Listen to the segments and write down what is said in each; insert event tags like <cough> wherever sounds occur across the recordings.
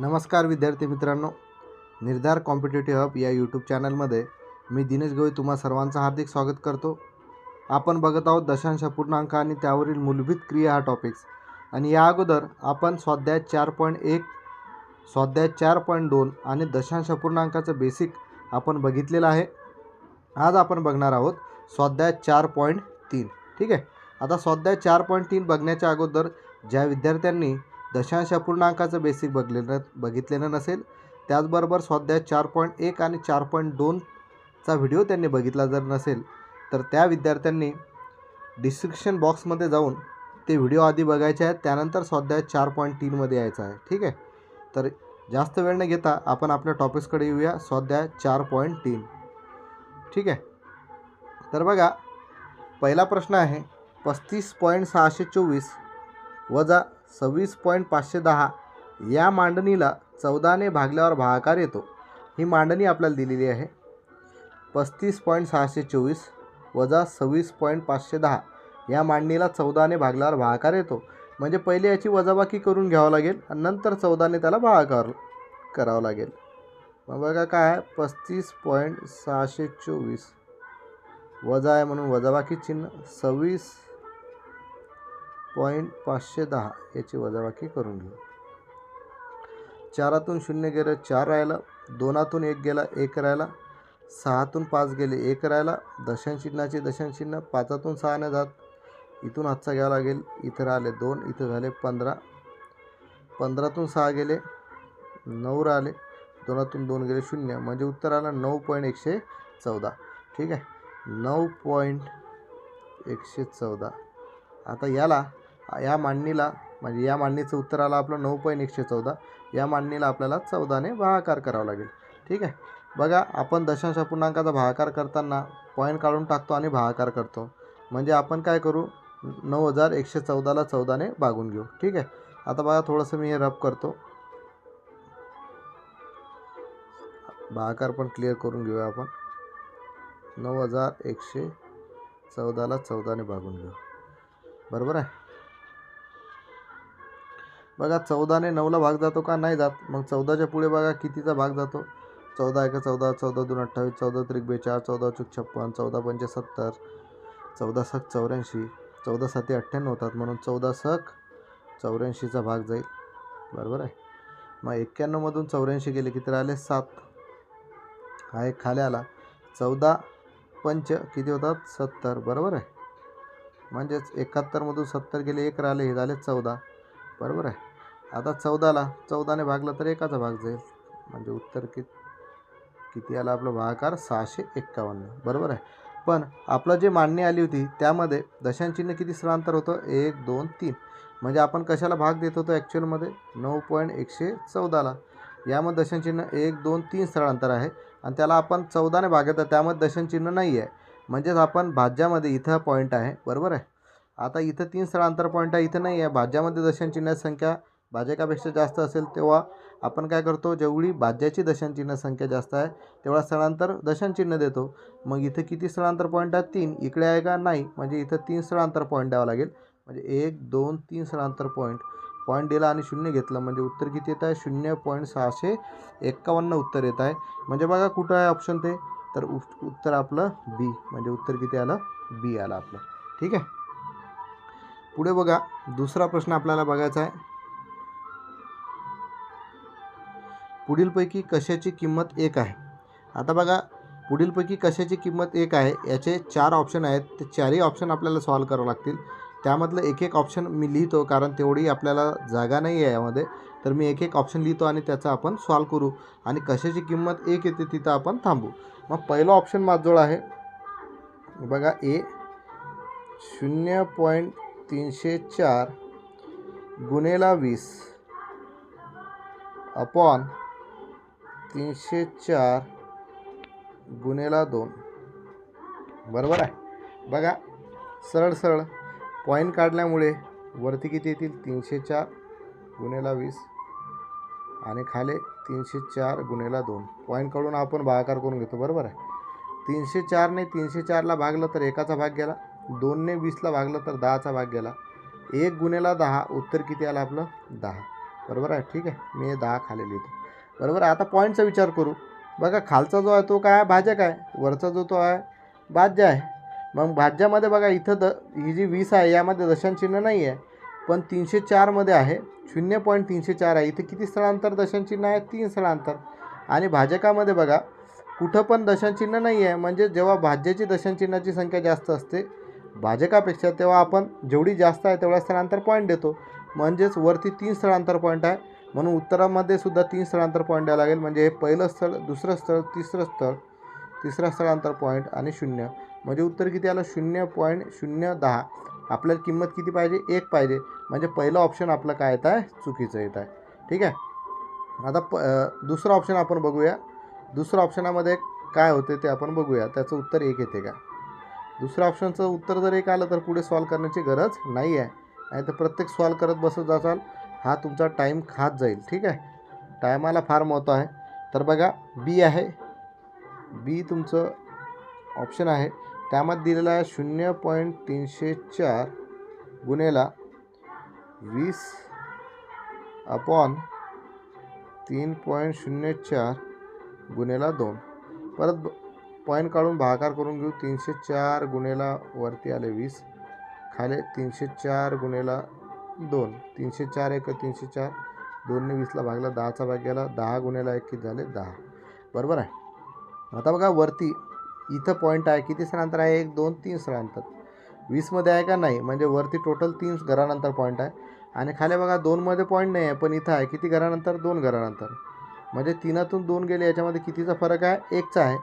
नमस्कार विद्यार्थी मित्रांनो. निर्धार कॉम्पिटेटिव्ह हब या यूट्यूब चॅनलमध्ये मी दिनेश गवई तुम्हा सर्वांचं हार्दिक स्वागत करतो. आपण बघत आहोत दशांश पूर्णांक आणि त्यावरील मूलभूत क्रिया हा टॉपिक्स आणि या अगोदर आपण स्वाध्याय चार पॉईंट एक स्वाध्याय चार पॉईंट दोन आणि दशांश पूर्णांकाचं बेसिक आपण बघितलेलं आहे. आज आपण बघणार आहोत स्वाध्याय चार पॉईंट तीन. ठीक आहे? आता स्वाध्याय चार पॉईंट तीन बघण्याच्या अगोदर ज्या विद्यार्थ्यांनी दशांश अपूर्णांकाचं बेसिक बघलेलं बघितलेलं नसेल त्याचबरोबर स्वाध्याय चार पॉईंट एक आणि चार पॉईंट दोनचा व्हिडिओ त्यांनी बघितला जर नसेल तर त्या विद्यार्थ्यांनी डिस्क्रिप्शन बॉक्समध्ये जाऊन ते व्हिडिओ आधी बघायचे आहेत त्यानंतर स्वाध्याय चार पॉईंट तीनमध्ये यायचं आहे ठीक आहे? तर जास्त वेळ न घेता आपण आपल्या टॉपिक्सकडे येऊया स्वाध्याय चार पॉईंट तीन. ठीक आहे? तर बघा पहिला प्रश्न आहे पस्तीस पॉईंट सहाशे चोवीस वजा सव्वीस पॉईंट पाचशे दहा या मांडणीला चौदाने भागल्यावर भागाकार येतो. ही मांडणी आपल्याला दिलेली आहे. पस्तीस पॉईंट सहाशे चोवीस वजा सव्वीस पॉईंट पाचशे दहा या मांडणीला चौदाने भागल्यावर भागाकार येतो. म्हणजे पहिले याची वजाबाकी करून घ्यावं लागेल आणि नंतर चौदाने त्याला भागाकार करावं लागेल. मग बघा काय आहे? पस्तीस पॉईंट सहाशे चोवीस वजा आहे म्हणून वजाबाकी चिन्ह सव्वीस पॉईंट पाचशे दहा याची वजाबाकी करून घेऊ. चारातून शून्य गेलं चार राहिलं दोनातून एक गेला एक राहिला सहातून पाच गेले एक राहिला दशांश चिन्हाचे दशांश चिन्ह पाचातून सहा न जात. इथून हातचा घ्यावा लागेल. इथं राहिले दोन इथं झाले पंधरा. पंधरातून सहा गेले नऊ राहिले दोनातून दोन गेले शून्य. म्हणजे उत्तर आलं नऊ पॉईंट एकशे चौदा. ठीक आहे? नऊ पॉईंट एकशे चौदा. आता याला या मांडणीला म्हणजे या मांडणीचं उत्तर आलं आपलं नऊ पॉईंट एकशे चौदा. या मांडणीला आपल्याला चौदाने भागाकार करावा लागेल. ठीक आहे? बघा आपण दशांश पूर्णांकाचा भागाकार करताना पॉईंट काढून टाकतो आणि भागाकार करतो. म्हणजे आपण काय करू? नऊ हजार एकशे चौदाला चौदाने भागून घेऊ. ठीक आहे? आता बघा थोडंसं मी हे रब करतो. भागाकार पण क्लिअर करून घेऊया आपण. नऊ हजार एकशे चौदाला चौदाने भागून घेऊ. बरोबर आहे? बघा चौदाने नऊला भाग जातो का? नाही जात. मग चौदाच्या पुढे बघा कितीचा भाग जातो? चौदा एक चौदा चौदा दोन अठ्ठावीस चौदा त्रिक बेचाळीस चौदा चूक छप्पन चौदा पंचे सत्तर चौदा सख चौऱ्याऐंशी चौदा साती अठ्ठ्याण्णव होतात म्हणून चौदा सख चौऱ्याऐंशीचा भाग जाईल. बरोबर आहे? मग एक्क्याण्णवमधून चौऱ्याऐंशी गेले किती राहिले सात. हा एक खाली आला. चौदा पंच किती होतात? सत्तर. बरोबर आहे? म्हणजेच एकाहत्तरमधून सत्तर गेले एक राहिले हे झाले चौदा. बरोबर आहे. आता चौदाला चौदाने भागलं तर एकाचा भाग जाईल. म्हणजे उत्तर कि किती आला आपला भागाकार? सहाशे एक्कावन्न. बरोबर आहे. पण आपलं जे मांडणी आली होती त्यामध्ये दशांचिन्ह किती स्थळांतर होतं? एक दोन तीन. म्हणजे आपण कशाला भाग देत होतो ॲक्च्युअलमध्ये नऊ पॉईंट एकशे चौदाला. यामध्ये दशांचिन्ह एक दोन तीन स्थळांतर आहे. आणि त्याला आपण चौदाने भाग येतो त्यामध्ये दशांचिन्ह नाही आहे म्हणजेच आपण भाज्यामध्ये इथं पॉईंट आहे. बरोबर आहे. आता इथं तीन स्थळांतर पॉईंट आहे. इथं नाही आहे. भाज्यामध्ये दशांचिन्हाची संख्या भाजकापेक्षा जास्त असेल तेव्हा आपण काय करतो? जेवढी भाज्याची दशांचिन्ह संख्या जास्त आहे तेवढा स्थळांतर दशांचिन्ह देतो. मग इथं किती स्थळांतर पॉईंट आहेत? तीन. इकडे आहे का? नाही. म्हणजे इथं तीन स्थळांतर पॉईंट द्यावं लागेल. म्हणजे एक दोन तीन स्थळांतर पॉईंट पॉईंट दिला आणि शून्य घेतलं. म्हणजे उत्तर किती येत आहे? शून्य पॉईंट सहाशे एक्कावन्न उत्तर येत आहे. म्हणजे बघा कुठं आहे ऑप्शन ते. तर उत्तर आपलं बी म्हणजे उत्तर किती आलं? बी आलं आपलं. ठीक आहे? पुढे बघा दुसरा प्रश्न आपल्याला बघायचा आहे. पुढीलपैकी कशाची किंमत एक आहे? आता बघा पुढीलपैकी कशाची किंमत एक आहे याचे चार ऑप्शन आहेत. ते चारही ऑप्शन आपल्याला सॉल्व करावं लागतील. त्यामधलं एक एक ऑप्शन मी लिहितो कारण तेवढी आपल्याला जागा नाही आहे यामध्ये. तर मी एक एक ऑप्शन लिहितो आणि त्याचा आपण सॉल्व करू. आणि कशाची किंमत एक येते तिथं आपण थांबू. मग पहिलं ऑप्शन माझजवळ आहे. बघा ए शून्य पॉईंट तीनशे चार गुन्हेला वीस. अपॉन तीनशे चार गुन्हेला दोन. बरोबर आहे? बघा सरळ सरळ पॉईंट काढल्यामुळे वरती किती येतील? तीनशे चार गुन्हेला वीस आणि खाले तीनशे चार गुन्हेला दोन. पॉईंट काढून आपण भागाकार करून घेतो. बरोबर आहे? तीनशे चारने तीनशे चारला भागलं तर एकाचा भाग गेला. दोनने वीसला भागलं तर दहाचा भाग गेला. एक गुन्हेला दहा उत्तर किती आलं आपलं? दहा. बरोबर आहे? ठीक आहे. मी दहा खाली लिहितो बरोबर आहे? आता पॉईंटचा विचार करू. बघा खालचा जो आहे तो काय आहे? भाजक आहे? वरचा जो तो आहे भाज्य आहे. मग भाज्यामध्ये बघा इथं द ही जी वीस आहे यामध्ये दशांचिन्ह नाही आहे पण तीनशे चारमध्ये आहे. शून्य पॉईंट तीनशे चार आहे. इथे किती स्थळांतर दशांचिन्ह आहे? तीन स्थळांतर. आणि भाजकामध्ये बघा कुठं पण दशांचिन्ह नाही आहे. म्हणजे जेव्हा भाज्याची दशांचिन्हाची संख्या जास्त असते भाजकापेक्षा तेव्हा आपण जेवढी जास्त आहे तेवढा स्थळांतर पॉईंट देतो. म्हणजेच वरती तीन स्थळांतर पॉईंट आहे. म्हणून उत्तरामध्ये सुद्धा तीन स्थळांतर पॉईंट द्यावं लागेल. म्हणजे हे पहिलं स्थळ दुसरं स्थळ तिसरं स्थळ तिसरा स्थळांतर पॉईंट आणि शून्य. म्हणजे उत्तर किती आलं? शून्य पॉईंट शून्य दहा. आपल्याला किंमत किती पाहिजे? एक पाहिजे. म्हणजे पहिलं ऑप्शन आपलं काय येत आहे? चुकीचं येत आहे. ठीक आहे? आता प दुसरं ऑप्शन आपण बघूया. दुसऱ्या ऑप्शनामध्ये काय होते ते आपण बघूया. त्याचं उत्तर एक येते का? दुसऱ्या ऑप्शनचं उत्तर जर एक आलं तर पुढे सॉल्व करण्याची गरज नाही आहे. नाही तर प्रत्येक सॉल्व करत बसत जाचाल हा तुमचा टाईम खात जाईल. ठीक आहे? टायमाला फार महत्त्व आहे. तर बघा बी आहे. बी तुमचं ऑप्शन आहे. त्यामध्ये दिलेलं आहे शून्य पॉईंट तीनशे चार गुन्हेला वीस अपॉन तीन पॉईंट शून्य चार गुन्हेला दोन. परत पॉईंट काढून भागाकार करून घेऊ. तीनशे चार गुन्हेला वरती आले वीस. खाले तीनशे चार गुन्हेला दोन. तीनशे चार एक तीनशे चार. दोनने वीसला भागला. दहाचा भाग गेला. दहा गुन्हेला एक किती झाले? दहा. बरोबर आहे? आता बघा वरती. इथं पॉईंट आहे. किती स्थळांतर आहे? एक दोन तीन स्थळांतर वीसमध्ये आहे का नाही? म्हणजे वरती टोटल तीन घरानंतर पॉईंट आहे. आणि खाली बघा दोनमध्ये पॉईंट नाही आहे पण इथं आहे. किती घरानंतर? दोन घरानंतर. म्हणजे तीनातून दोन गेले याच्यामध्ये कितीचा फरक आहे? एकचा आहे.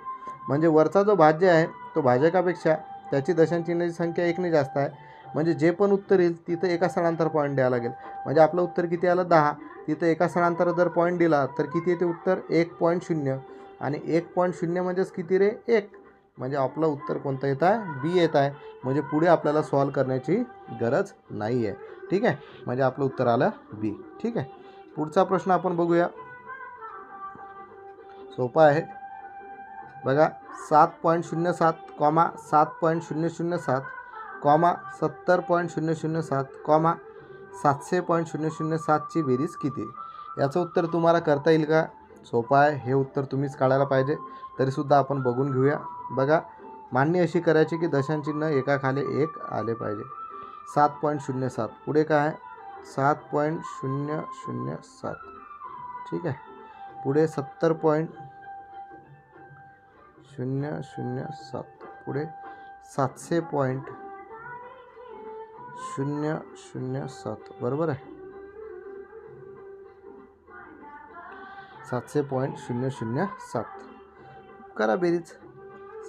म्हणजे वरचा जो भाज्य आहे तो भाजकापेक्षा त्याची दशांचिन्हाची संख्या एकने जास्त आहे. म्हणजे जे पण उत्तर येईल तिथं एका स्थळांतर पॉईंट द्यावं लागेल. म्हणजे आपलं उत्तर किती आलं? दहा. तिथं एका स्थळांतर जर पॉईंट दिला तर किती येते उत्तर? एक पॉईंट शून्य. आणि एक पॉईंट शून्य म्हणजेच किती रे? एक. म्हणजे आपलं उत्तर कोणतं येत आहे? बी येत आहे. म्हणजे पुढे आपल्याला सॉल्व करण्याची गरज नाही आहे ठीक आहे? म्हणजे आपलं उत्तर आलं बी ठीक आहे? पुढचा प्रश्न आपण बघूया. सोपा आहे. बघा. सात पॉईंट शून्य सात कॉमा सात पॉईंट शून्य शून्य सात कॉमा सत्तर पॉईंट शून्य शून्य सात कॉमा सातशे पॉईंट शून्य शून्य सातची बेरीज किती? याचं उत्तर तुम्हाला करता येईल का? सोपं आहे. हे उत्तर तुम्हीच काढायला पाहिजे. तरीसुद्धा आपण बघून घेऊया. बघा मांडणी अशी करायची की दशांचिन्ह एकाखाली एक आले पाहिजे. सात पॉईंट शून्य सात. पुढे काय आहे? सात पॉईंट शून्य शून्य सात. ठीक आहे. पुढे सत्तर पॉईंट शून्य शून्य सात. पुढे सातशे पॉईंट शून्य शून्य सात. बरोबर आहे? सातशे पॉईंट शून्य शून्य सात. करा बेरीज.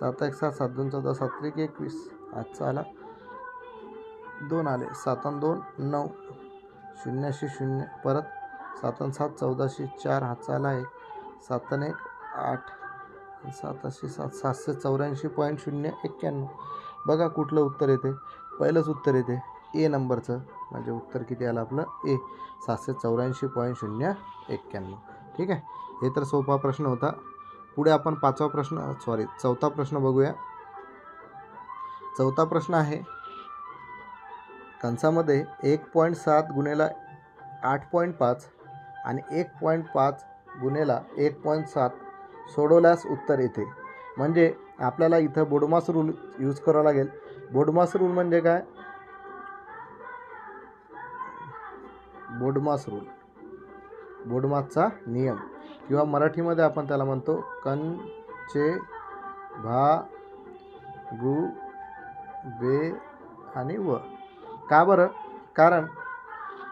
सात एक सात सात दोन चौदा सात त्रिक एकवीस. आजचा आला. दोन आले. सात आणि दोन नऊ. शून्याशी शून्य. परत सात आणि सात चौदाशे चार. हातचा आला एक. सात आणि एक आठ. साताशे सात सातशे चौऱ्याऐंशी पॉईंट शून्य एक्क्याण्णव. बघा कुठलं उत्तर येते. पहिलंच उत्तर येते. ए नंबरचं. म्हणजे उत्तर किती आलं आपलं? ए. सातशे चौऱ्याऐंशी पॉईंट शून्य एक्क्याण्णव. ठीक आहे? हे तर सोपा प्रश्न होता. पुढे आपण पाचवा प्रश्न सॉरी चौथा प्रश्न बघूया. चौथा प्रश्न आहे कंसामध्ये एक पॉईंट सात गुन्हेला आठ पॉईंट पाच आणि एक पॉईंट पाच गुन्हेला एक पॉईंट सात सोडवल्यास उत्तर येते. म्हणजे आपल्याला इथं बोडमास रूल यूज करावा लागेल. बोडमास रूल म्हणजे काय? BODMAS rule. बोडमासचा नियम. किंवा मराठीमध्ये आपण त्याला म्हणतो कंचे भा गु बे आणि व. का बरं? कारण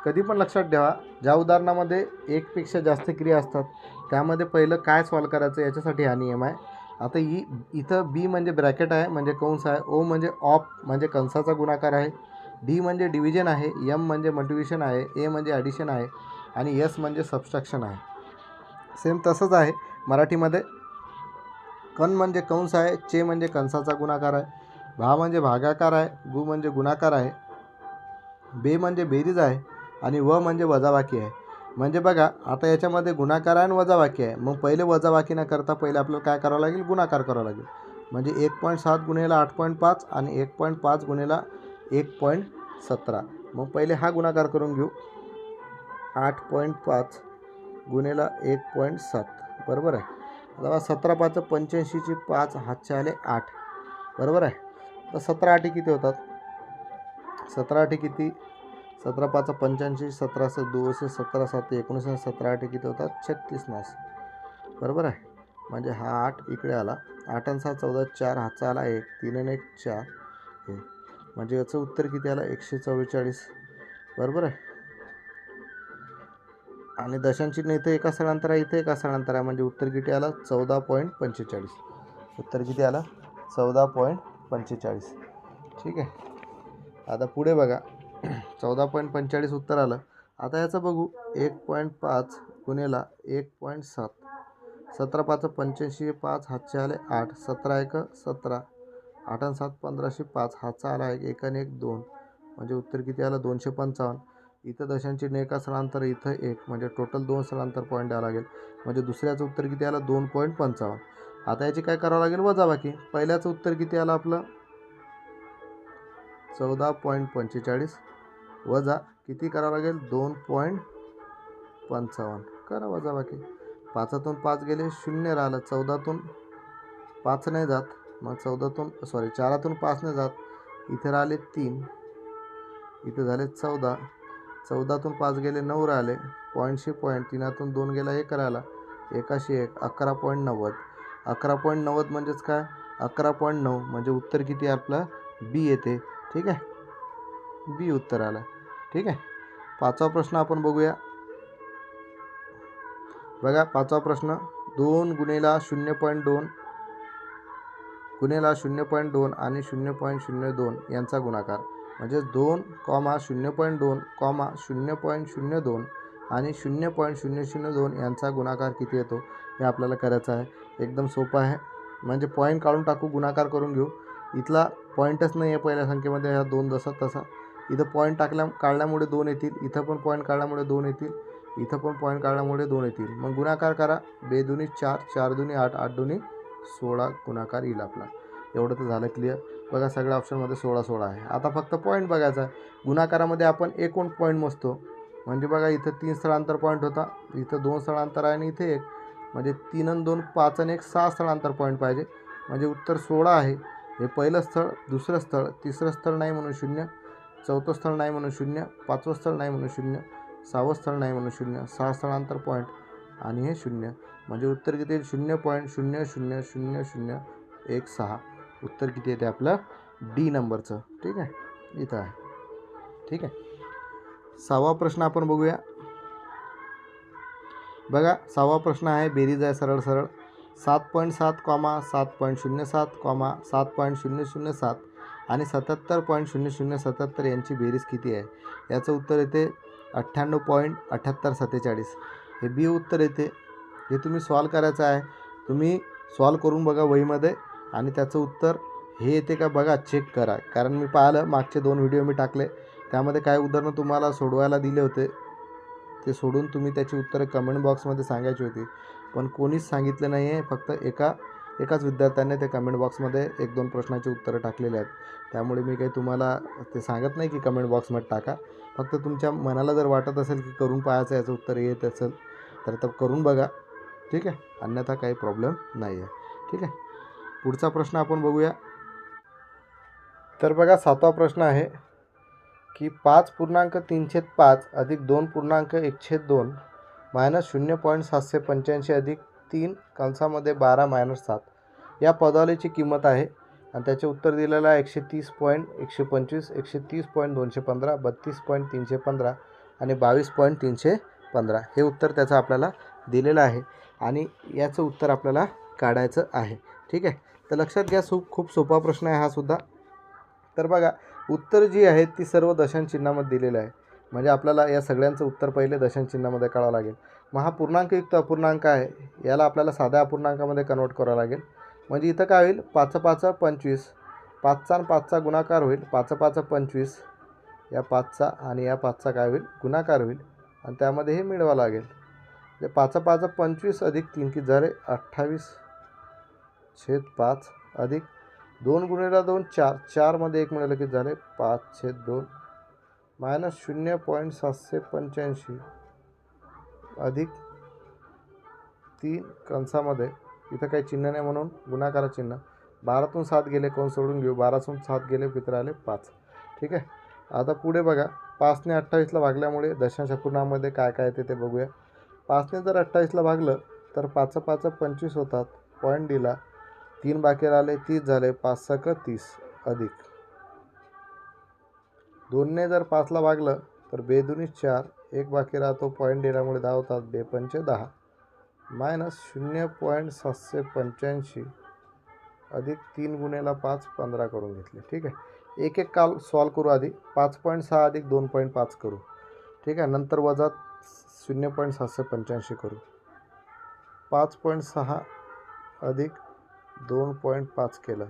कधी पण लक्षात ठेवा ज्या उदाहरणामध्ये एकपेक्षा जास्त क्रिया असतात त्यामध्ये पहिलं काय सॉल्व करायचं याच्यासाठी हा नियम आहे. आता ई इथं बी म्हणजे ब्रॅकेट आहे म्हणजे कंस आहे. ओ म्हणजे ऑप म्हणजे कंसाचा गुणाकार आहे. डी म्हणजे डिव्हिजन आहे. एम म्हणजे मल्टिव्हिशन आहे. ए म्हणजे ॲडिशन आहे. आणि एस म्हणजे सबस्ट्रॅक्शन आहे. सेम तसंच आहे मराठीमध्ये. कण म्हणजे कंस आहे. चे म्हणजे कंसाचा गुणाकार आहे. भा म्हणजे भागाकार आहे. गु म्हणजे गुणाकार आहे. बे म्हणजे बेरीज आहे. आणि व म्हणजे वजाबाकी आहे. म्हणजे बघा आता याच्यामध्ये गुणाकार आहे आणि वजाबाकी आहे. मग पहिले वजाबाकी न करता पहिले आपल्याला काय करावं लागेल? गुणाकार करावा लागेल. म्हणजे एक पॉईंट सात गुन्हेला आठ पॉईंट पाच आणि एक पॉईंट पाच गुन्हेला एक पॉईंट सतरा. मग पहिले हा गुणाकार करून घेऊ. आठ पॉईंट पाच गुन्हेला एक पॉईंट सात. बरोबर आहे? आता बघा सतरा पाच पंच्याऐंशीची पाच हातचे आले आठ. बरोबर आहे? तर सतरा आठी किती होतात? सतरा आठी किती? सतरा पाच पंच्याऐंशी सतरा सात दोनशे सतरा सात एकोणीसशे सतरा आठ किती होतात? छत्तीस नास बरोबर आहे. म्हणजे हा आठ इकडे आला. आठ आणि सहा चौदा चार हातचा आला. एक तीन आणि एक चार. हे. म्हणजे याचं उत्तर किती आलं? एकशे चव्वेचाळीस. बरोबर आहे. आणि दशांची इथे एका स्थळांतर आहे इथे एका स्थळांतर आहे. म्हणजे उत्तर किती आला? चौदा पॉईंट पंचेचाळीस. उत्तर किती आलं? चौदा पॉईंट पंचेचाळीस. ठीक आहे. आता पुढे बघा. <clears throat> चौदा पॉईंट पंचेचाळीस उत्तर आलं. आता याचं बघू. एक पॉईंट पाच गुन्हेला एक पॉईंट सात. सतरा पाच पंच्याऐंशी पाच हातचे आले आठ. सतरा एक सतरा. आठ आणि सात पंधराशे पाच. हातचा आला एक. एक आणि एक दोन. म्हणजे उत्तर किती आलं? दोनशे पंचावन्न. इथं दशांची एका स्थळांतर इथं एक. म्हणजे टोटल दोन स्थळांतर पॉईंट द्यावं लागेल. म्हणजे दुसऱ्याचं उत्तर किती आलं? दोन पॉईंट पंचावन्न. आता याची काय करावं लागेल? वजाबाकी. पहिल्याचं उत्तर किती आलं आपलं? चौदा पॉईंट पंचेचाळीस वजा किती करावं लागेल? दोन पॉईंट पंचावन्न. करा वजा बाकी पाचातून पाच गेले शून्य राहिलं. चौदातून पाच नाही जात. मग चौदातून सॉरी चारातून पाच नाही जात. इथे राहिले तीन. इथे झाले चौदा. चौदातून पाच गेले नऊ राहिले. पॉईंटशे पॉईंट तीनातून दोन गेला एक राहिला. एकाशी एक. अकरा पॉईंट नव्वद. अकरा पॉईंट नव्वद म्हणजेच काय? अकरा पॉईंट नऊ. म्हणजे उत्तर किती आपलं? बी येते. ठीक आहे? बी उत्तर आलं ठीक आहे? पाचवा प्रश्न आपण बघूया. बघा पाचवा प्रश्न. दोन गुन्हेला शून्य पॉईंट दोन. गुन्हेला शून्य पॉईंट दोन आणि शून्य पॉईंट शून्य दोन यांचा गुणाकार. म्हणजे दोन कॉमा शून्य पॉईंट दोन कॉमा शून्य पॉईंट शून्य दोन आणि शून्य पॉईंट शून्य शून्य दोन यांचा गुणाकार किती येतो? हे आपल्याला करायचं आहे. एकदम सोपं आहे. म्हणजे पॉईंट काढून टाकू गुणाकार करून घेऊ. इथला पॉईंटच नाही आहे पहिल्या संख्येमध्ये ह्या दोन जसा तसा. इथं पॉईंट टाकल्या काढल्यामुळे दोन येतील इथं पण पॉईंट काढल्यामुळे दोन येतील इथं पण पॉईंट काढल्यामुळे दोन येतील. मग गुणाकार करा. बेदुनी चार चार दुनी आठ आठ दुनी सोळा गुणाकार येईल आपला. एवढं तर झालं क्लिअर बघा सगळ्या ऑप्शनमध्ये सोळा सोळा आहे. आता फक्त पॉईंट बघायचा आहे. गुणाकारामध्ये आपण एकूण पॉईंट मोजतो. म्हणजे बघा इथं तीन स्थळांतर पॉईंट होता. इथं दोन स्थळांतर आहे आणि इथे एक. म्हणजे तीन आणि दोन पाच आणि एक सहा स्थळांतर पॉईंट पाहिजे. म्हणजे उत्तर सोळा आहे. हे पहिलं स्थळ दुसरं स्थळ तिसरं स्थळ नाही म्हणून शून्य चौथं स्थळ नाही म्हणून शून्य पाचवं स्थळ नाही म्हणून शून्य सहावं स्थळ नाही म्हणून शून्य सहा स्थळांतर पॉईंट आणि हे शून्य. म्हणजे उत्तर किती येईल? शून्य पॉईंट शून्य शून्य शून्य शून्य एक सहा. उत्तर किती येते आपलं? डी नंबरचं. ठीक आहे? इथं आहे. ठीक आहे? सहावा प्रश्न आपण बघूया. बघा सहावा प्रश्न आहे बेरीज आहे सरळ सरळ. सात पॉईंट सात कॉमा सात पॉईंट शून्य सात कॉमा सात पॉईंट शून्य शून्य सात आणि सत्याहत्तर पॉईंट शून्य शून्य सत्याहत्तर यांची बेरीज किती आहे? याचं उत्तर येते अठ्ठ्याण्णव पॉईंट अठ्ठ्याहत्तर सत्तेचाळीस. हे बी उत्तर येते. हे तुम्ही सॉल्व करायचं आहे. तुम्ही सॉल्व करून बघा वहीमध्ये आणि त्याचं उत्तर हे येते का बघा चेक करा. कारण मी पाहिलं मागचे दोन व्हिडिओ मी टाकले. त्यामध्ये काय उदाहरणं तुम्हाला सोडवायला दिले होते. ते सोडून तुम्ही त्याची उत्तरं कमेंट बॉक्समध्ये सांगायची होती. पण कोणीच सांगितलं नाही आहे फक्त एका एकाच विद्यार्थ्याने ते कमेंट बॉक्समध्ये एक दोन प्रश्नाची उत्तरं टाकलेले आहेत. त्यामुळे मी काही तुम्हाला ते सांगत नाही की कमेंट बॉक्समध्ये टाका. फक्त तुमच्या मनाला जर वाटत असेल की करून पाहायचं याचं उत्तर येत असेल तर तर करून बघा. ठीक आहे? अन्यथा काही प्रॉब्लेम नाही आहे ठीक आहे? पुढचा प्रश्न आपण बघूया. तर बघा सातवा प्रश्न आहे की पाच पूर्णांक तीनशे पाच अधिक दोन पूर्णांक एकशे दोन मायनस शून्य पॉईंट सातशे पंच्याऐंशी अधिक तीन कंसामध्ये बारा मायनस सात. या पदावलीची किंमत आहे. आणि त्याचे उत्तर दिलेलं आहे एकशे तीस पॉईंट एकशे पंचवीस एकशे तीस पॉईंट दोनशे पंधरा बत्तीस पॉईंट तीनशे पंधरा आणि बावीस पॉईंट तीनशे पंधरा. हे उत्तर त्याचं आपल्याला दिलेलं आहे. आणि याचं उत्तर आपल्याला काढायचं आहे. ठीक आहे? तर लक्षात घ्या सु खूप सोपा प्रश्न आहे हा सुद्धा. तर बघा उत्तर जी आहेत ती सर्व दशांचिन्हामध्ये दिलेलं आहे. म्हणजे आपल्याला या सगळ्यांचं उत्तर पहिले दशनचिन्हामध्ये काढावं लागेल. मग हा पूर्णांकयुक्त अपूर्णांक आहे याला आपल्याला साध्या अपूर्णांकामध्ये कन्वर्ट करावं लागेल. म्हणजे इथं काय होईल? पाच पाच पंचवीस पाचचा आणि पाचचा गुणाकार होईल. पाच पाच पंचवीस या पाचचा आणि या पाचचा काय होईल? गुणाकार होईल. आणि त्यामध्ये हे मिळवावं लागेल. म्हणजे पाच पाच पंचवीस अधिक तीन की झाले अठ्ठावीस छेद पाच अधिक दोन गुणिला दोन चार चारमध्ये एक मिळालं की झाले पाच छेद दोन मायनस शून्य पॉईंट सातशे पंच्याऐंशी अधिक तीन कंसामध्ये इथं काही चिन्ह नाही म्हणून गुणाकारा चिन्ह बारातून सात गेले कोण सोडून घेऊ? बारातून सात गेले पित्र आले पाच. ठीक आहे? आता पुढे बघा पाचने अठ्ठावीसला भागल्यामुळे दशांश पूर्णामध्ये काय काय येते ते बघूया. पाचने जर अठ्ठावीसला भागलं तर पाच पाच पंचवीस होतात. पॉईंट दिला तीन बाकी राहिले तीस झाले पाच सक तीस अधिक. दोनने जर पाचला भागलं तर बेदुनी चार एक बाकी राहतो पॉईंट दिल्यामुळे दहा होतात दहा. मायनस शून्य पॉईंट सातशे पंच्याऐंशी अधिक तीन गुन्हेला पाच पंधरा करून घेतले. ठीक आहे? एक एक काल सॉल्व करू आधी. पाच पॉईंट सहा अधिक दोन पॉईंट पाच करू. ठीक आहे? नंतर वजा शून्य पॉईंट सातशे पंच्याऐंशी करू. पाच पॉईंट सहा अधिक दोन पॉईंट पाच केलं.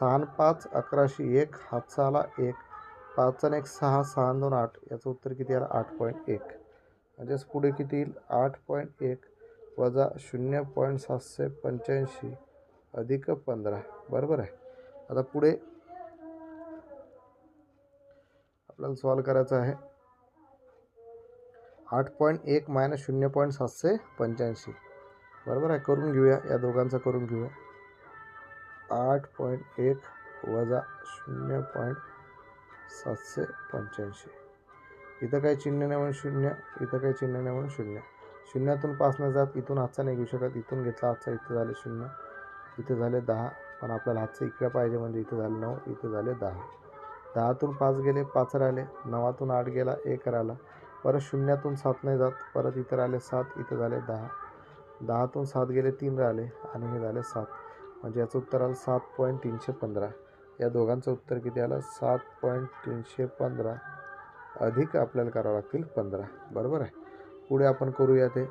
सहा पाच अकराशे एक हातसाला एक पाच आणि एक सहा सहा दोन आठ याचं उत्तर किती आलं? आठ पॉईंट एक. म्हणजेच पुढे किती येईल? आठ पॉईंट एक वजा शून्य पॉईंट सातशे पंच्याऐंशी अधिक पंधरा. बरोबर आहे? आता पुढे आपल्याला सॉल्व करायचं आहे. आठ पॉईंट एक मायनस शून्य पॉईंट सातशे पंच्याऐंशी. बरोबर आहे? करून घेऊया. या दोघांचं करून घेऊया. आठ पॉईंट एक वजा शून्य पॉईंट सातशे पंच्याऐंशी. इथं काही चिन्ह नाही म्हणून शून्य इथं काही चिन्ह नाही म्हणून शून्य. शून्यातून पाच न जात इथून हातचा नाही घेऊ शकत इथून घेतला हातचा इथं झाले शून्य. इथे झाले दहा पण आपल्याला हातचं इकडे पाहिजे म्हणजे इथे झाले नऊ इथे झाले दहा. दहातून पाच गेले पाच राहिले नवातून आठ गेला एक राहिला. परत शून्यातून सात नाही जात परत इथं राहिले सात इथं झाले दहा. दहातून सात गेले तीन राहिले आणि हे झाले सात. म्हणजे याचं उत्तर आलं सात पॉईंट तीनशे पंधरा. या दोघांचं उत्तर किती आलं? सात पॉईंट तीनशे पंधरा. अधिक आपल्याला करावं लागतील पंधरा. बरोबर आहे. पुढे आपण करूया ते.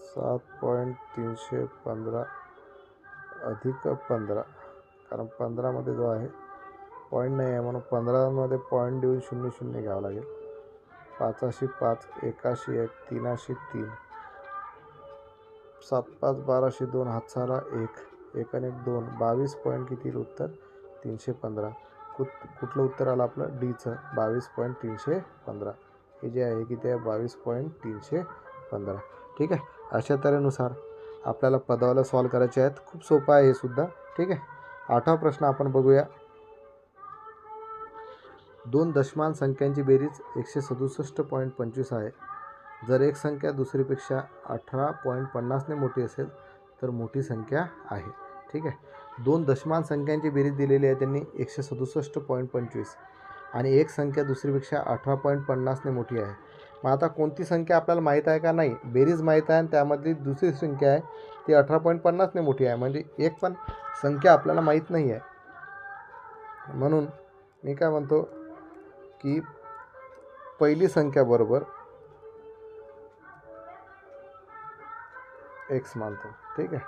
सात पॉईंट तीनशे पंधरा. अधिक पंधरा. कारण पंधरामध्ये जो आहे पॉईंट नाही आहे म्हणून पंधरामध्ये पॉईंट देऊन शून्य शून्य घ्यावं लागेल. पाचशे पाच एकाशी एक तीनाशी तीन. सात पाच बाराशे दोन हातसाला एक. एक आणि एक दोन. बावीस पॉईंट किती उत्तर? तीनशे पंधरा. कुठ कुठलं उत्तर आलं आपलं? डीचं बावीस पॉईंट तीनशे पंधरा. हे जे आहे की आहे? बावीस पॉईंट तीनशे पंधरा. ठीक आहे? अशा तऱ्हेनुसार आपल्याला पदावाला सॉल्व करायचे आहेत. खूप सोपं आहे हे सुद्धा. ठीक आहे? आठवा प्रश्न आपण बघूया. दोन दशमान संख्यांची बेरीज एकशे सदुसष्ट पॉईंट पंचवीस आहे. जर एक संख्या दुसरीपेक्षा अठरा पॉईंट पन्नासने मोठी असेल तर मोठी संख्या आहे. ठीक आहे? दोन दशमान संख्यांची बेरीज दिलेली आहे त्यांनी एकशे सदुसष्ट पॉईंट पंचवीस आणि एक संख्या दुसरीपेक्षा अठरा पॉईंट पन्नासने मोठी आहे. मग आता कोणती संख्या आपल्याला माहीत आहे का नाही? बेरीज माहीत आहे आणि त्यामधली दुसरी संख्या आहे ती अठरा पॉईंट पन्नासने मोठी आहे. म्हणजे एक पण संख्या आपल्याला माहीत नाही आहे. म्हणून मी काय म्हणतो की पहिली संख्या बरोबर एक्स मानतो. ठीक आहे?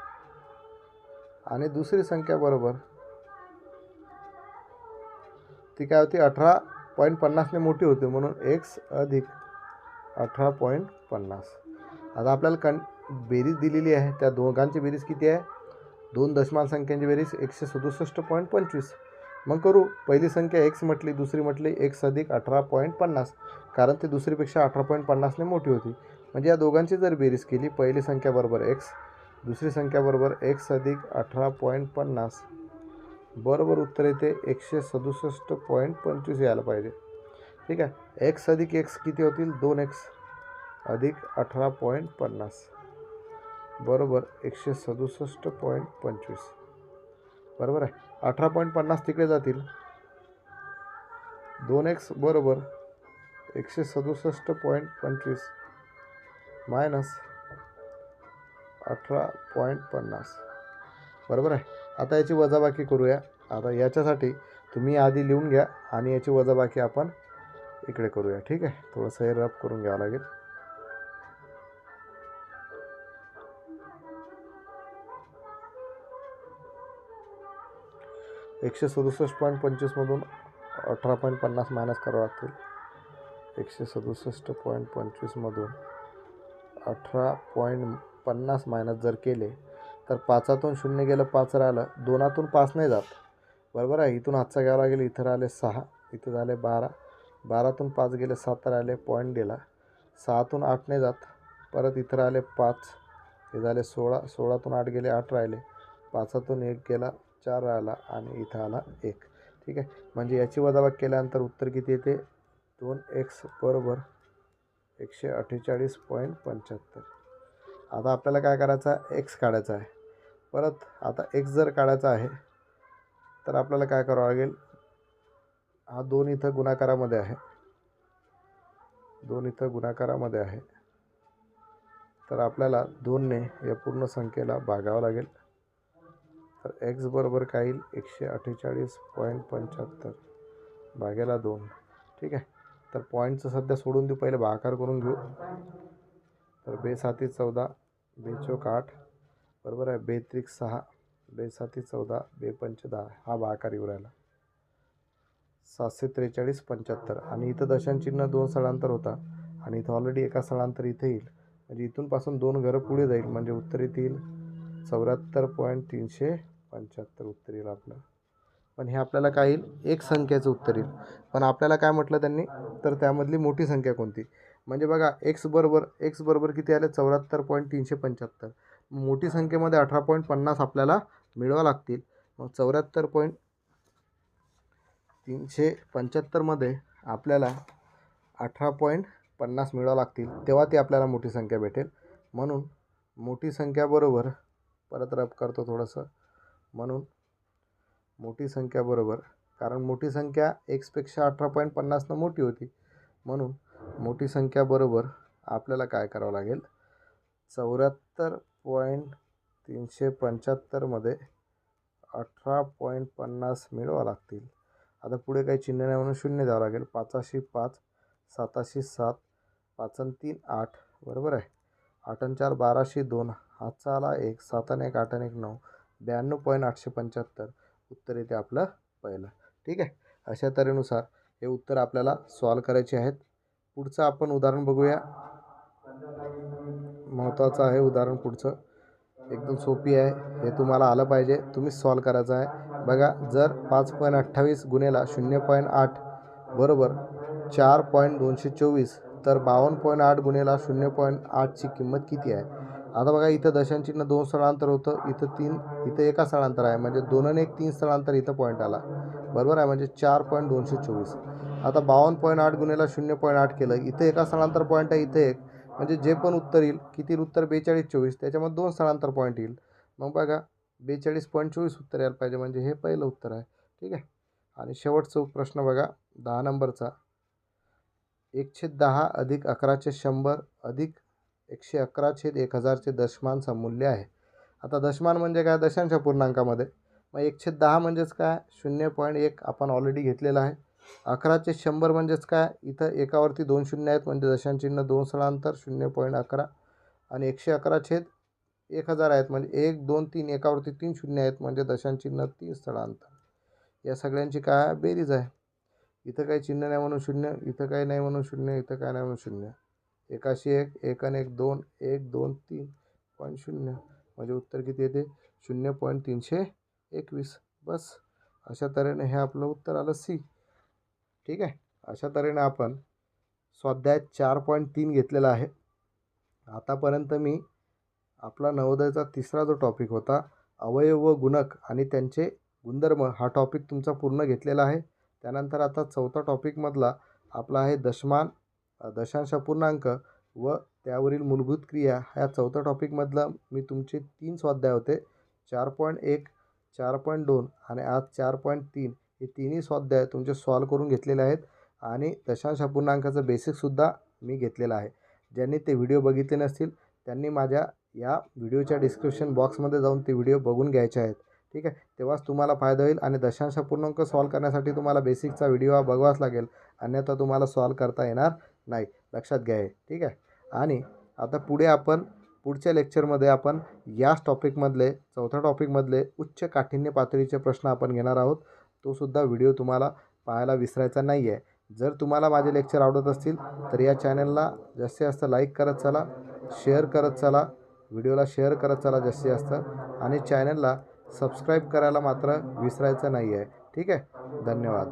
आणि दुसरी संख्या बरोबर ती काय होती? अठरा पॉईंट पन्नासने मोठी होती म्हणून एक्स अधिक अठरा पॉईंट पन्नास. आता आपल्याला कन बेरीज दिलेली आहे. त्या दोघांची बेरीज किती आहे? दोन दशमान संख्यांची बेरीज एकशे सदुसष्ट पॉईंट पंचवीस. मग करू. पहिली संख्या एक्स म्हटली दुसरी म्हटली एक्स अधिक अठरा पॉईंट पन्नास. कारण ती दुसरीपेक्षा अठरा पॉईंट पन्नासने मोठी होती. म्हणजे या दोघांची जर बेरीज केली पहिली संख्या बरोबर एक्स दुसरी संख्या बरोबर एक्स अधिक अठरा पॉईंट पन्नास. बरोबर उत्तर येते एकशे सदुसष्ट पॉईंट पंचवीस यायला पाहिजे. ठीक आहे? एक्स अधिक एक्स किती होतील? दोन एक्स अधिक अठरा पॉईंट पन्नास. बरोबर एकशे सदुसष्ट पॉईंट पंचवीस. बरोबर आहे? अठरा पॉईंट पन्नास तिकडे जातील. दोन एक्स बरोबर एकशे सदुसष्ट पॉईंट पंचवीस मायनस अठरा पॉईंट पन्नास. बरोबर आहे? आता याची वजाबाकी करूया. आता याच्यासाठी तुम्ही आधी लिहून घ्या आणि याची वजाबाकी आपण इकडे करूया. ठीक आहे? थोडंसं हे रफ करून घ्यावं लागेल. एकशे सदुसष्ट पॉईंट पंचवीसमधून अठरा पॉईंट पन्नास मायनस करावं लागतील. एकशे सदुसष्ट पॉईंट पंचवीसमधून अठरा पॉईंट पन्नास मायनस जर केले तर पाचातून शून्य गेलं पाच राहिलं दोनातून पाच नाही जात. बरोबर आहे? इथून हातचा घ्यावा लागेल इथं राहिले सहा इथं झाले बारा. बारातून पाच गेले सात राहिले पॉईंट दिला. सहातून आठ नाही जात. परत इथं राहिले पाच हे झाले सोळा सोळातून आठ गेले आठ राहिले. पाचातून एक गेला चार राहिला आणि इथं आला एक. ठीक आहे? म्हणजे याची वजाबाग केल्यानंतर उत्तर किती येते? दोन एक्स बरोबर एकशे अठ्ठेचाळीस पॉईंट पंच्याहत्तर. आता आपल्याला काय करायचं आहे? एक्स काढायचा आहे. परत आता एक्स जर काढायचा आहे तर आपल्याला काय करावं लागेल? हा दोन इथं गुणाकारामध्ये आहे. दोन इथं गुणाकारामध्ये आहे. तर आपल्याला दोनने या पूर्ण संख्येला भागावं लागेल. तर एक्स बरोबर काय येईल एकशे अठ्ठेचाळीस पॉईंट पंच्याहत्तर. भाग्याला दोन. ठीक आहे. तर पॉईंटचं सध्या सोडून देऊ. पहिले भाकार करून घेऊ. तर बेसाती चौदा बे चौक आठ. बरोबर आहे. बेत्रिक सहा बेसाती चौदा बेपंच दहा. हा भाकार येऊ राहिला. सातशे त्रेचाळीस पंच्याहत्तर. आणि इथं दशांचिन्ह दोन स्थळांतर होता. आणि इथं ऑलरेडी एका स्थळांतर इथे येईल. म्हणजे इथूनपासून दोन घरं पुढे जाईल. म्हणजे उत्तर येतील चौऱ्याहत्तर पॉईंट तीनशे पंच्याहत्तर उत्तर येईल आपलं. पण हे आपल्याला काय येईल? एक संख्येचं उत्तर येईल. पण आपल्याला काय म्हटलं त्यांनी? तर त्यामधली मोठी संख्या कोणती? म्हणजे बघा एक्स बरोबर एक्स बरोबर किती आले? चौऱ्याहत्तर पॉईंट तीनशे पंच्याहत्तर. मोठी संख्येमध्ये अठरा पॉईंट पन्नास आपल्याला मिळवा लागतील. मग चौऱ्याहत्तर पॉईंट तीनशे पंच्याहत्तरमध्ये आपल्याला अठरा पॉईंट पन्नास मिळवा लागतील. तेव्हा ती आपल्याला मोठी संख्या भेटेल. म्हणून मोठी संख्या बरोबर परत रब करतो थोडंसं. म्हणून मोठी संख्या बरोबर. कारण मोठी संख्या एक्सपेक्षा अठरा पॉईंट पन्नासनं मोठी होती. म्हणून मोठी संख्या बरोबर आपल्याला काय करावं लागेल? चौऱ्याहत्तर पॉईंट तीनशे पंच्याहत्तरमध्ये अठरा पॉईंट पन्नास मिळवा लागतील. आता पुढे काही चिन्ह नाही म्हणून शून्य द्यावं लागेल. पाचाशी पाच साताशी सात पाचन तीन आठ. बरोबर आहे? आठन चार बाराशे दोन हातचा एक सातान एक आठन एक नऊ ब्याण्णव पॉईंट आठशे पंच्याहत्तर. उत्तर येते आपलं पहिलं. ठीक आहे? अशा तऱ्हेनुसार हे उत्तर आपल्याला सॉल्व करायचे आहेत. पुढचं आपण उदाहरण बघूया. महत्त्वाचं आहे उदाहरण पुढचं. एकदम सोपी आहे. हे तुम्हाला आलं पाहिजे. तुम्हीच सॉल्व करायचं आहे. बघा जर पाच पॉईंट अठ्ठावीस गुन्हेला शून्य पॉईंट आठ बरोबर चार पॉईंट दोनशे चोवीस तर बावन्न पॉईंट आठ गुन्हेला शून्य पॉईंट आठची किंमत किती आहे? आता बघा इथं दशांचिन्ह दोन स्थळांतर होतं इथं तीन इथं एका स्थळांतर आहे. म्हणजे दोन आणि एक तीन स्थळांतर इथं पॉईंट आला. बरोबर आहे? म्हणजे चार पॉईंट दोनशे चोवीस. आता बावन्न पॉईंट आठ गुन्हेला शून्य पॉईंट आठ केलं. इथं एका स्थळांतर पॉईंट आहे इथं एक. म्हणजे जे पण उत्तर येईल किती उत्तर? बेचाळीस चोवीस. त्याच्यामध्ये दोन स्थळांतर पॉईंट येईल. मग बघा बेचाळीस पॉईंट चोवीस उत्तर यायला पाहिजे. म्हणजे हे पहिलं उत्तर आहे. ठीक आहे? आणि शेवटचं प्रश्न बघा. दहा नंबरचा. एकशे दहा अधिक अकराचे शंभर अधिक एकशे अकरा छेद एक हजारचे दशमानचं मूल्य आहे. आता दशमान म्हणजे काय? दशांच्या पूर्णांकामध्ये. मग एकशे दहा म्हणजेच काय? शून्य पॉईंट एक आपण ऑलरेडी घेतलेलं आहे. अकराचे शंभर म्हणजेच काय? इथं एकावरती दोन शून्य आहेत म्हणजे दशांचिन्ह दोन स्थळांतर शून्य पॉईंट अकरा आणि एकशे अकरा छेद एक हजार आहेत म्हणजे एक दोन तीन एकावरती तीन शून्य आहेत म्हणजे दशांचिन्ह तीन स्थळांतर. या सगळ्यांची काय बेरीज आहे? इथं काही चिन्ह नाही म्हणून शून्य इथं काही नाही म्हणून शून्य इथं काय नाही म्हणून शून्य. एकाशी एक एक आणि एक दोन एक दोन तीन पॉईंट शून्य. म्हणजे उत्तर किती येते? शून्य पॉईंट तीनशे एकवीस. बस. अशा तऱ्हेने हे आपलं उत्तर आलं सी. ठीक आहे? अशा तऱ्हेने आपण स्वाध्याय चार पॉईंट तीन घेतलेला आहे. आतापर्यंत मी आपला नवोदयचा तिसरा जो टॉपिक होता अवयव व गुणक आणि त्यांचे गुणधर्म हा टॉपिक तुमचा पूर्ण घेतलेला आहे. त्यानंतर आता चौथा टॉपिकमधला आपला आहे दशमान दशांश अपूर्णांक व त्यावरील मूलभूत क्रिया. ह्या चौथ्या टॉपिकमधला मी तुमचे तीन स्वाध्याय होते. चार पॉईंट एक चार पॉईंट दोन आणि आज चार पॉईंट तीन हे तिन्ही स्वाध्याय तुमचे सॉल्व करून घेतलेले आहेत आणि दशांश अपूर्णांकाचं बेसिकसुद्धा मी घेतलेलं आहे. ज्यांनी ते व्हिडिओ बघितले नसतील त्यांनी माझ्या या व्हिडिओच्या डिस्क्रिप्शन बॉक्समध्ये जाऊन ते व्हिडिओ बघून घ्यायचे आहेत. ठीक आहे? तेव्हाच तुम्हाला फायदा होईल आणि दशांश पूर्णांक सॉल्व करण्यासाठी तुम्हाला बेसिकचा व्हिडिओ हा बघावाच लागेल. अन्यथा तुम्हाला सॉल्व करता येणार नाही. लक्षात घ्या हे. ठीक आहे? आणि आता पुढे आपण पुढच्या लेक्चरमध्ये आपण याच टॉपिकमधले चौथ्या टॉपिकमधले उच्च काठिण्य पातळीचे प्रश्न आपण घेणार आहोत. तोसुद्धा व्हिडिओ तुम्हाला पाहायला विसरायचा नाही आहे जर तुम्हाला माझे लेक्चर आवडत असतील तर या चॅनलला जास्तीत जास्त लाईक करत चला शेअर करत चला व्हिडिओला शेअर करत चला जास्तीत जास्त. आणि चॅनलला सबस्क्राईब करायला मात्र विसरायचं नाही आहे ठीक आहे? धन्यवाद.